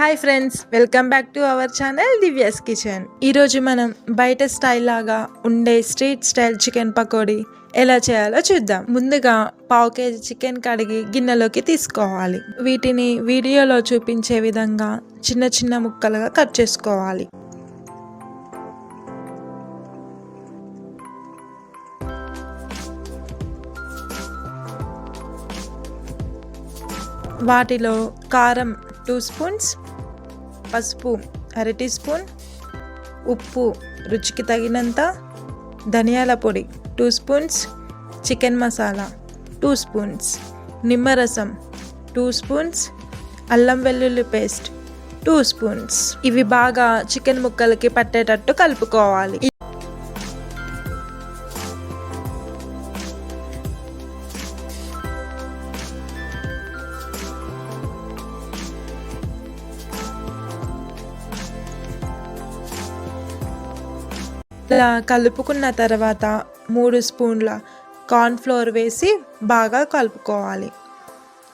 Hi friends welcome back to our channel Divya's kitchen ఈరోజు మనం బయట స్టైల్ లాగా ఉండే స్ట్రీట్ స్టైల్ చికెన్ పకోడీ ఎలా చేయాలో చూద్దాం. ముందుగా పావు కేజీ చికెన్ కడిగి గిన్నెలోకి తీసుకోవాలి. వీటిని వీడియోలో చూపించే విధంగా చిన్న చిన్న ముక్కలుగా కట్ చేసుకోవాలి. వాటిలో కారం టూ స్పూన్స్ పసుపు అర టీ స్పూన్ ఉప్పు రుచికి తగినంత ధనియాల పొడి two spoons chicken masala two spoons నిమ్మరసం టూ స్పూన్స్ అల్లం వెల్లుల్లి పేస్ట్ టూ స్పూన్స్. ఇవి బాగా చికెన్ ముక్కలకి పట్టేటట్టు కలుపుకోవాలి. ఇలా కలుపుకున్న తర్వాత మూడు స్పూన్ల కార్న్ఫ్లోర్ వేసి బాగా కలుపుకోవాలి.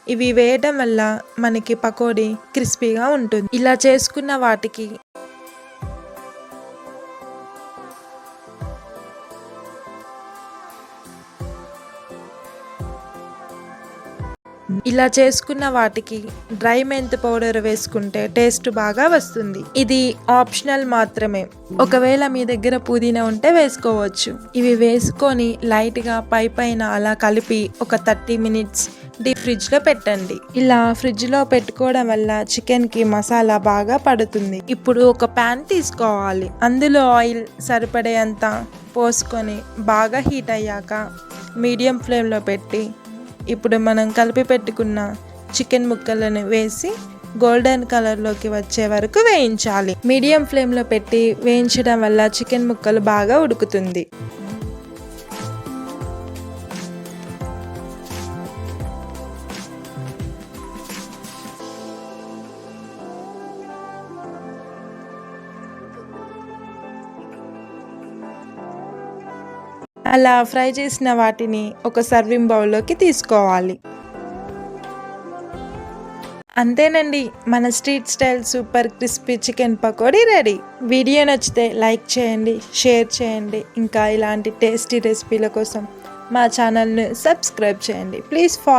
ఇవి వేయడం వల్ల మనకి పకోడీ క్రిస్పీగా ఉంటుంది. ఇలా చేసుకున్న వాటికి ఇలా చేసుకున్న వాటికి డ్రై మెంత్ పౌడర్ వేసుకుంటే టేస్ట్ బాగా వస్తుంది. ఇది ఆప్షనల్ మాత్రమే. ఒకవేళ మీ దగ్గర పుదీనా ఉంటే వేసుకోవచ్చు. ఇవి వేసుకొని లైట్గా పై పైన అలా కలిపి ఒక థర్టీ మినిట్స్ డీప్ ఫ్రిడ్జ్లో పెట్టండి. ఇలా ఫ్రిడ్జ్లో పెట్టుకోవడం వల్ల చికెన్కి మసాలా బాగా పడుతుంది. ఇప్పుడు ఒక ప్యాన్ తీసుకోవాలి. అందులో ఆయిల్ సరిపడేంత పోసుకొని బాగా హీట్ అయ్యాక మీడియం ఫ్లేమ్లో పెట్టి ఇప్పుడు మనం కలిపి పెట్టుకున్న చికెన్ ముక్కలను వేసి గోల్డెన్ కలర్లోకి వచ్చే వరకు వేయించాలి. మీడియం ఫ్లేమ్లో పెట్టి వేయించడం వల్ల చికెన్ ముక్కలు బాగా ఉడుకుతుంది. అలా ఫ్రై చేసిన వాటిని ఒక సర్వింగ్ బౌల్లోకి తీసుకోవాలి. అంతేనండి మన street style super crispy chicken pakodi ready. Video నచ్చితే లైక్ చేయండి షేర్ చేయండి ఇంకా ఇలాంటి టేస్టీ రెసిపీల కోసం మా ఛానల్ని సబ్స్క్రైబ్ చేయండి. Please follow